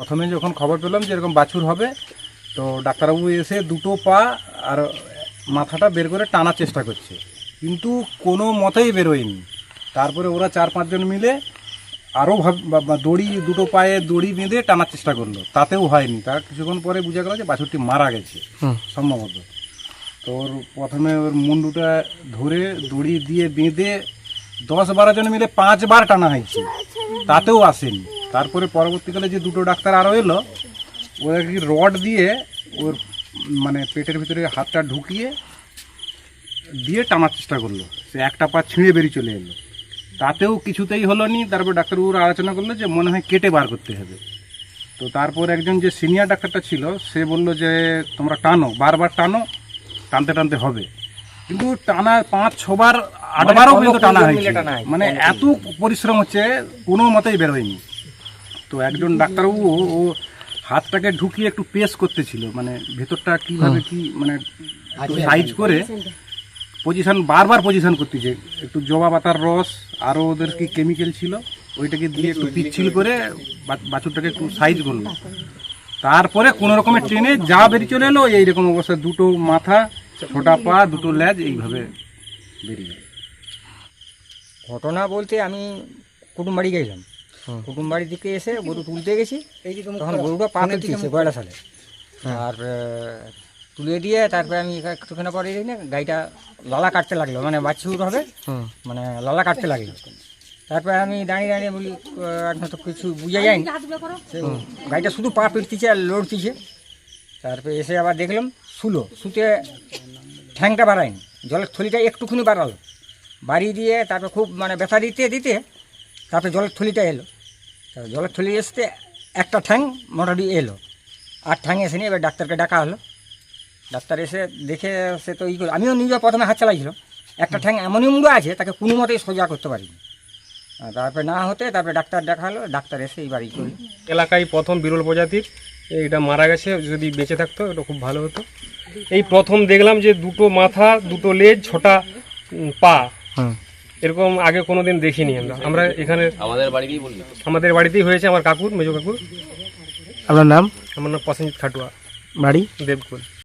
প্রথমে যখন খবর পেলাম যে এরকম বাছুর হবে তো ডাক্তারবাবু এসে দুটো পা আর মাথাটা বের করে টানার চেষ্টা করছে। কিন্তু কোনো মতেই বেরোয়নি। তারপরে ওরা চার পাঁচজন মিলে আরও দড়ি দুটো পায়ে দড়ি বেঁধে টানার চেষ্টা করল। তাতেও হয়নি। তার কিছুক্ষণ পরে বোঝা গেল যে বাছুরটি মারা গেছে সম্ভবত। তো ওর প্রথমে ওর মুন্ডুটা ধরে দড়ি দিয়ে বেঁধে দশ বারো জন মিলে পাঁচবার টানা হয়েছে। তাতেও আসেনি। তারপরে পরবর্তীকালে যে দুটো ডাক্তার আরও এলো ওরা কি রড দিয়ে ওর মানে পেটের ভিতরে হাতটা ঢুকিয়ে দিয়ে টানার চেষ্টা করল। সে একটা পা ছিঁড়ে বেরিয়ে চলে এলো। তাতেও কিছুতেই হলো নি তারপর ডাক্তারবাবুরা আলোচনা করল যে মনে হয় কেটে বার করতে হবে। তো তারপর একজন যে সিনিয়র ডাক্তারটা ছিল সে বলল যে তোমরা টানো বারবার টানো টানতে টানতে হবে। কিন্তু টানা পাঁচ ছবার আটবারও কিন্তু টানা হয়েছে মানে এত পরিশ্রম হচ্ছে কোনো মতেই বের হয়নি। তো একজন ডাক্তারবাবু ও হাতটাকে ঢুকিয়ে একটু পেস করতেছিল মানে ভেতরটা কীভাবে কি মানে সাইজ করে পজিশন বারবার পজিশন করতেছে একটু জবা পাতার রস আরও ওদের কি কেমিক্যাল ছিল ওইটাকে দিয়ে একটু পিচ্ছিল করে বাছুরটাকে একটু সাইজ করল। তারপরে কোনো রকমের ট্রেনে যা বেরিয়ে চলে এলো এইরকম অবস্থা দুটো মাথা ছোটা পা দুটো ল্যাজ এইভাবে বেরিয়ে ঘটনা বলতে আমি কুটুম বাড়ি গেছিলাম। কুটুম বাড়ি থেকে এসে গরু তুলতে গেছি। তখন গরুটা পা ফেলতেছে গয়লা সালে। আর তুলে দিয়ে তারপরে আমি একটুখানি পরে দেখি না গাড়িটা লালা কাটতে লাগল। মানে বাছুর হবে। মানে লালা কাটতে লাগল। তারপরে আমি দাঁড়িয়ে দাঁড়িয়ে বলি এখন তো কিছু বুঝে যায়নি? গাড়িটা শুধু পা পিটতিছে আর লড়তিছে। তারপরে এসে আবার দেখলাম শুলো। শুতে ঠ্যাংটা বাড়ায়নি। জলের থলিটা একটুখানি বাড়ালো। বাড়ি দিয়ে তারপরে খুব মানে ব্যথা দিতে দিতে তারপরে জলের থলিটা এলো। তারপর জলের থলি এসতে একটা ঠ্যাং মোটামুটি এলো। আর ঠ্যাং এসে নিয়ে এবার ডাক্তারকে ডাকা হলো। ডাক্তার এসে দেখে সে তো ই করে আমিও নিজে প্রথমে হাত চালাইছিলাম। একটা ঠ্যাং এমনই মুড়ো আছে তাকে কোনো মতেই সোজা করতে পারিনি। তারপরে না হতে তারপরে ডাক্তার দেখা হলো ডাক্তার এসে এই বাড়ি করি এলাকায় প্রথম বিরল প্রজাতির এটা মারা গেছে যদি বেঁচে থাকতো এটা খুব ভালো হতো। এই প্রথম দেখলাম যে দুটো মাথা দুটো লেজ ছটা পা। এরকম আগে কোনোদিন দেখিনি আমরা। আমরা এখানে আমাদের বাড়িতেই বলি আমাদের বাড়িতেই হয়েছে আমার কাকুর মেজো কাকুর। আপনার নাম? আমার নাম প্রসেনজিৎ খাটুয়া। বাড়ি? দেবকুল।